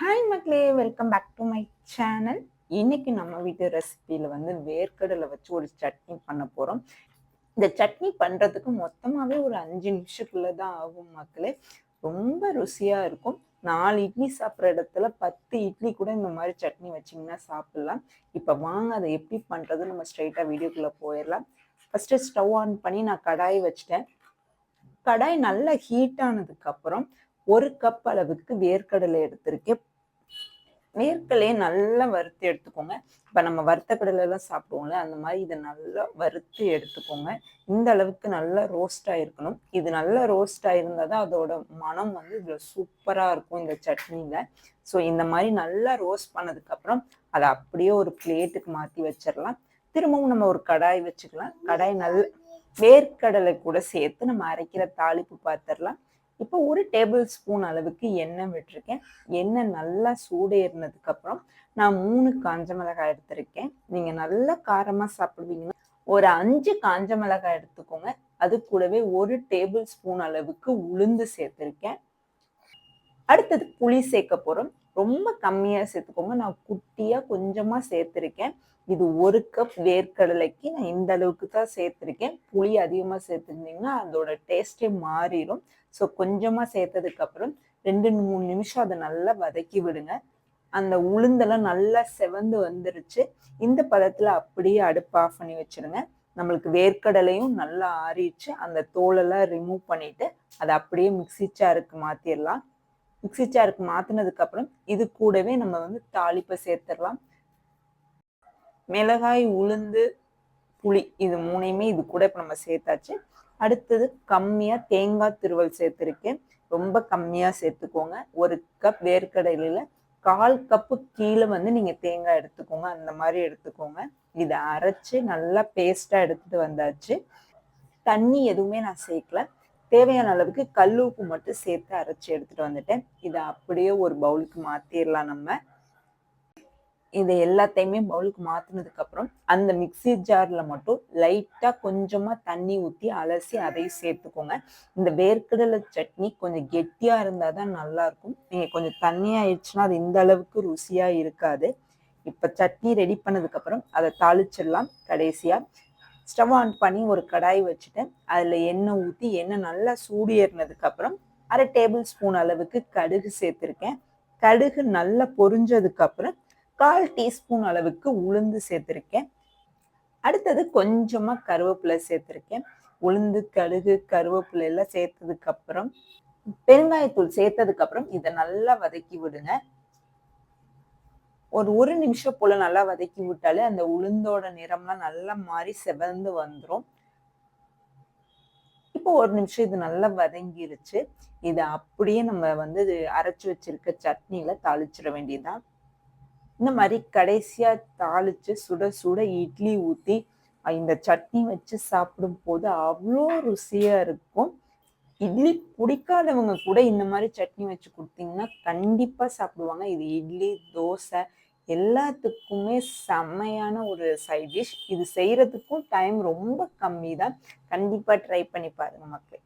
Hi மக்களே. Welcome back to my channel இன்னைக்கு நம்ம வீட்டு ரெசிபியில் வந்து வேர்க்கடலை வச்சு ஒரு சட்னி பண்ண போகிறோம் இந்த சட்னி பண்ணுறதுக்கு மொத்தமாகவே ஒரு அஞ்சு நிமிஷத்துக்குள்ளே தான் ஆகும் மக்களே. ரொம்ப ருசியாக இருக்கும். நாலு இட்லி சாப்பிட்ற இடத்துல பத்து இட்லி கூட இந்த மாதிரி சட்னி வச்சிங்கன்னா சாப்பிட்லாம். இப்போ வாங்க அதை எப்படி பண்ணுறது நம்ம ஸ்ட்ரைட்டாக வீடியோக்குள்ளே போயிடலாம். ஃபஸ்ட்டு ஸ்டவ் ஆன் பண்ணி நான் கடாய் வச்சிட்டேன். கடாய் நல்லா ஹீட் ஆனதுக்கப்புறம் ஒரு கப் அளவுக்கு வேர்க்கடலை எடுத்திருக்கேன். வேர்க்கடலையை நல்லா வறுத்து எடுத்துக்கோங்க. இப்போ நம்ம வறுத்த கடலை எல்லாம் சாப்பிடுவோம்ல அந்த மாதிரி இதை நல்லா வறுத்து எடுத்துக்கோங்க. இந்த அளவுக்கு நல்லா ரோஸ்டாக இருக்கணும் இது நல்லா ரோஸ்டாக இருந்தால் தான் அதோட மனம் வந்து இதில் சூப்பராக இருக்கும் இந்த சட்னியில். ஸோ இந்த மாதிரி நல்லா ரோஸ்ட் பண்ணதுக்கப்புறம் அதை அப்படியே ஒரு பிளேட்டுக்கு மாற்றி வச்சிடலாம். திரும்பவும் நம்ம ஒரு கடாய் வச்சுக்கலாம். கடாய் நல்ல வேர்க்கடலை கூட சேர்த்து நம்ம அரைக்கிற தாளிப்பு பார்த்துடலாம் இப்போ ஒரு டேபிள் ஸ்பூன் அளவுக்கு எண்ணெய் விட்டுருக்கேன். எண்ணெய் நல்லா சூடேறினதுக்கு அப்புறம் நான் மூணு காஞ்ச மிளகாய் எடுத்திருக்கேன். நீங்கள் நல்லா காரமாக சாப்பிடுவீங்கன்னா ஒரு அஞ்சு காஞ்ச மிளகாய் எடுத்துக்கோங்க. அது கூடவே ஒரு டேபிள் ஸ்பூன் அளவுக்கு உளுந்து சேர்த்துருக்கேன். அடுத்தது புளி சேர்க்க போகிறோம் ரொம்ப கம்மியாக சேர்த்துக்கோங்க. நான் குட்டியாக கொஞ்சமாக சேர்த்துருக்கேன். இது ஒரு கப் வேர்க்கடலைக்கு நான் இந்த அளவுக்கு தான் சேர்த்துருக்கேன். புளி அதிகமாக சேர்த்துருந்தீங்கன்னா அதோட டேஸ்டே மாறிடும் ஸோ கொஞ்சமாக சேர்த்ததுக்கப்புறம் ரெண்டு மூணு நிமிஷம் அதை நல்லா வதக்கி விடுங்க. அந்த உளுந்தெல்லாம் நல்லா செவந்து வந்துருச்சு. இந்த பதத்தில் அப்படியே அடுப்பு ஆஃப் பண்ணி வச்சுருங்க. நம்மளுக்கு வேர்க்கடலையும் நல்லா ஆறிடுச்சு. அந்த தோலெல்லாம் ரிமூவ் பண்ணிட்டு அதை அப்படியே மிக்சி சாருக்கு மாற்றிடலாம் மிக்சி சாருக்கு மாற்றினதுக்கப்புறம் இது கூடவே நம்ம வந்து தாளிப்பை சேர்த்துடலாம். மிளகாய் உளுந்து புளி இது மூணையுமே இது கூட இப்போ நம்ம சேர்த்தாச்சு. அடுத்தது கம்மியாக தேங்காய் திருவல் சேர்த்துருக்கேன். ரொம்ப கம்மியாக சேர்த்துக்கோங்க. ஒரு கப் வேர்க்கடலையில் கால் கப்பு கீழே வந்து நீங்கள் தேங்காய் எடுத்துக்கோங்க. அந்த மாதிரி எடுத்துக்கோங்க. இதை அரைச்சி நல்லா பேஸ்ட்டாக எடுத்துகிட்டு வந்தாச்சு. தண்ணி எதுவுமே நான் சேர்க்கல. தேவையான அளவுக்கு கல் உப்பு மட்டும் சேர்த்து அரைச்சி எடுத்துகிட்டு வந்துட்டேன். இதை அப்படியே ஒரு பவுலுக்கு மாற்றிடலாம் நம்ம. இதை எல்லாத்தையுமே பவுலுக்கு மாற்றினதுக்கப்புறம் அந்த மிக்சி ஜாரில் மட்டும் லைட்டாக கொஞ்சமாக தண்ணி ஊற்றி அலசி அதையும் சேர்த்துக்கோங்க. இந்த வேர்க்கடலை சட்னி கொஞ்சம் கெட்டியாக இருந்தால் தான் நல்லாயிருக்கும். நீங்கள் கொஞ்சம் தண்ணியாகிடுச்சுன்னா அது இந்த அளவுக்கு ருசியாக இருக்காது. இப்போ சட்னி ரெடி பண்ணதுக்கப்புறம் அதை தாளிச்சிடலாம் கடைசியாக ஸ்டவ் ஆன் பண்ணி ஒரு கடாய் வச்சுட்டு அதில் எண்ணெய் ஊற்றி எண்ணெய் நல்லா சூடு ஏறினதுக்கப்புறம் அரை டேபிள் ஸ்பூன் அளவுக்கு கடுகு சேர்த்துருக்கேன். கடுகு நல்லா பொரிஞ்சதுக்கப்புறம் கால் டீஸ்பூன் அளவுக்கு உளுந்து சேர்த்துருக்கேன். அடுத்தது கொஞ்சமாக கருவேப்பிலை சேர்த்துருக்கேன். உளுந்து கடுகு கருவேப்பிலை எல்லாம் சேர்த்ததுக்கப்புறம் பெருங்காயத்தூள் சேர்த்ததுக்கு அப்புறம் இதை நல்லா வதக்கி விடுங்க. ஒரு ஒரு நிமிஷம் போல நல்லா வதக்கி விட்டாலே அந்த உளுந்தோட நிறம்லாம் நல்லா மாறி செவந்து வந்துடும் இப்போ ஒரு நிமிஷம் இது நல்லா வதங்கிருச்சு. இதை அப்படியே நம்ம வந்து அரைச்சி வச்சிருக்க சட்னியில தாளிச்சிட வேண்டியதுதான். இந்த மாதிரி கடைசியாக தாளித்து சுட சுட இட்லி ஊற்றி இந்த சட்னி வச்சு சாப்பிடும் போது அவ்வளோ ருசியாக இருக்கும். இட்லி பிடிக்காதவங்க கூட இந்த மாதிரி சட்னி வச்சு கொடுத்தீங்கன்னா கண்டிப்பாக சாப்பிடுவாங்க. இது இட்லி தோசை எல்லாத்துக்குமே செம்மையான ஒரு சைட் டிஷ் இது செய்கிறதுக்கும் டைம் ரொம்ப கம்மி தான் கண்டிப்பாக ட்ரை பண்ணி பாருங்கள் மக்கள்.